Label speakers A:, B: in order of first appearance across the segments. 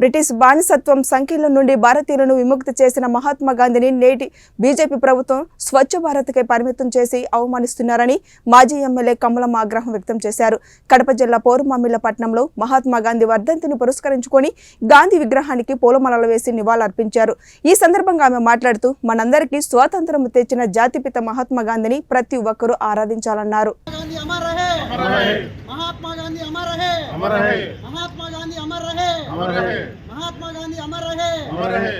A: British బానిసత్వం సంఖ్యల నుండి భారతీయులను విముక్తి చేసిన మహాత్మా గాంధీని నేటి బీజేపీ ప్రభుత్వం స్వచ్ఛ భారత్కే పరిమితం చేసి అవమానిస్తున్నారని మాజీ ఎమ్మెల్యే కమలం ఆగ్రహం వ్యక్తం చేశారు. కడప జిల్లా పోరుమామిళ్ళ పట్టణంలో మహాత్మా గాంధీ వర్ధంతిని పురస్కరించుకొని గాంధీ విగ్రహానికి పూలమాలలు వేసి నివాళులర్పించారు. ఈ సందర్భంగా ఆమె మాట్లాడుతూ మనందరికీ స్వాతంత్రం తెచ్చిన జాతిపిత మహాత్మా గాంధీని ప్రతి ఒక్కరూ ఆరాధించాలన్నారు.
B: गांधी अमर रहे
C: अमर रहे
B: महात्मा गांधी अमर रहे
C: अमर रहे
B: महात्मा गांधी अमर रहे
C: अमर रहे
B: महात्मा गांधी अमर रहे
C: अमर रहे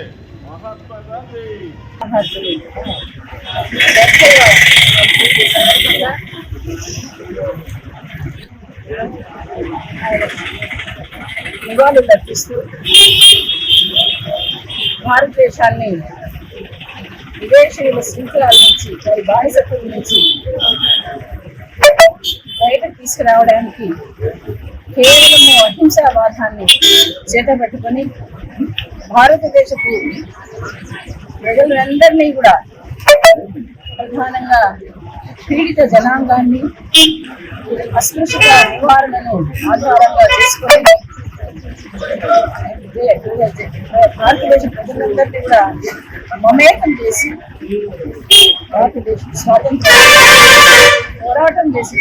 C: महात्मा गांधी
D: నివాళులు అర్పిస్తూ భారతదేశాన్ని విదేశీయుల శృంఖలాల నుంచి వారి బానిసత్వం నుంచి బయటకు తీసుకురావడానికి కేవలము అహింసావాదాన్ని చేతబట్టుకొని భారతదేశపు ప్రజలందరినీ కూడా ప్రధానంగా పీడిత జనాంగాన్ని అస్పృశ్యత నివారణను ఆధారంగా తీసుకొని భారతదేశ ప్రజలందరినీ కూడా మమేకం చేసి భారతదేశం స్వాతంత్రం పోరాటం చేసి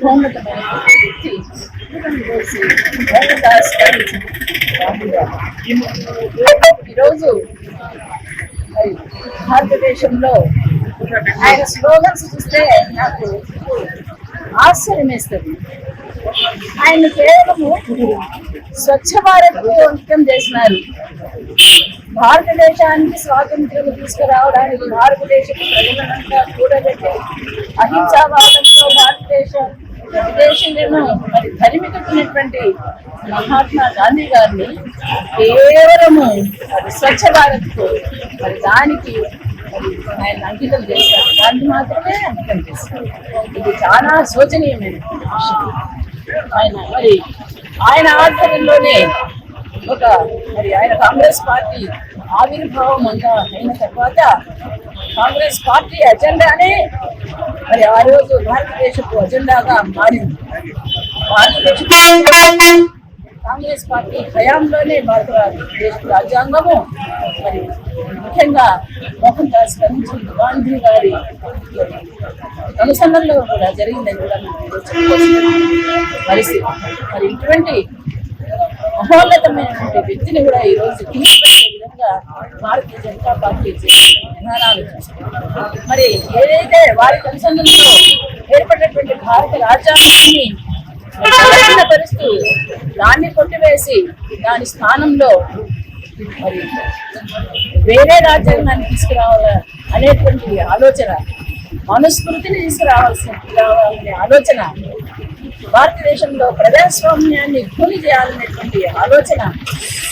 D: మహోన్నతమైన వ్యక్తి. మోహన్దాస్ గారు. ఈరోజు మరి భారతదేశంలో ఆయన స్లోగన్స్ చూస్తే నాకు ఆశ్చర్యం వేస్తుంది. ఆయన కేవలము స్వచ్ఛ భారత్ అంకితం చేసినారు. భారతదేశానికి స్వాతంత్ర్యం తీసుకురావడానికి భారతదేశ ప్రజలంతా కూడబెట్టి అహింసావాదంతో విదేశీయులను మరి తరిమికొట్టినటువంటి మహాత్మా గాంధీ గారిని కేవలము మరి స్వచ్ఛ భారత్ మరి దానికి ఆయన అంకితం చేస్తారు దాన్ని మాత్రమే అంకితం చేస్తారు ఇది చాలా శోచనీయమైన విషయం. ఆయన మరి ఆయన ఆధ్వర్యంలోనే ఒక మరి ఆయన కాంగ్రెస్ పార్టీ ఆవిర్భావం అంతా అయిన తర్వాత కాంగ్రెస్ పార్టీ అజెండానే మరి ఆ రోజు భారతదేశపు అజెండాగా మారింది. భారతదేశ కాంగ్రెస్ పార్టీ హయాంలోనే భారతదేశ రాజ్యాంగము మరి ముఖ్యంగా మోహన్ దాస్ గాంధీ గాంధీ గారి అనుసంధానంలో కూడా జరిగిందని కూడా పరిస్థితి. మరి ఇటువంటి మహోన్నతమైనటువంటి వ్యక్తిని కూడా ఈ రోజు విధంగా భారతీయ జనతా పార్టీ విధానాలు మరి ఏదైతే వారి కన్సర్నంలో ఏర్పడినటువంటి భారత రాజ్యాంగాన్ని పరిస్తూ దాన్ని కొట్టివేసి దాని స్థానంలో మరి వేరే రాజ్యాంగాన్ని తీసుకురావాల అనేటువంటి ఆలోచన మనుస్మృతిని తీసుకురావాల్సిన రావాలనే ఆలోచన భారతదేశంలో ప్రజాస్వామ్యాన్ని భూమి చేయాలనేటువంటి ఆలోచన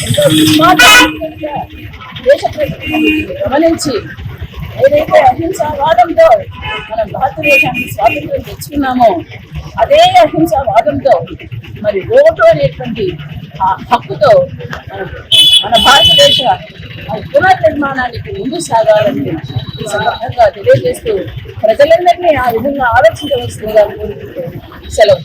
D: ఎంతో దేశ గమనించి ఏదైతే అహింసావాదంతో మనం భారతదేశానికి స్వాతంత్రం తెచ్చుకున్నామో అదే అహింసావాదంతో మరి ఓటు అనేటువంటి ఆ హక్కుతో మన భారతదేశ పునర్నిర్మాణానికి ముందు సాగాలని ఈ సందర్భంగా తెలియజేస్తూ ప్రజలందరినీ ఆ విధంగా ఆలోచించవలసిందిగా సెలవు.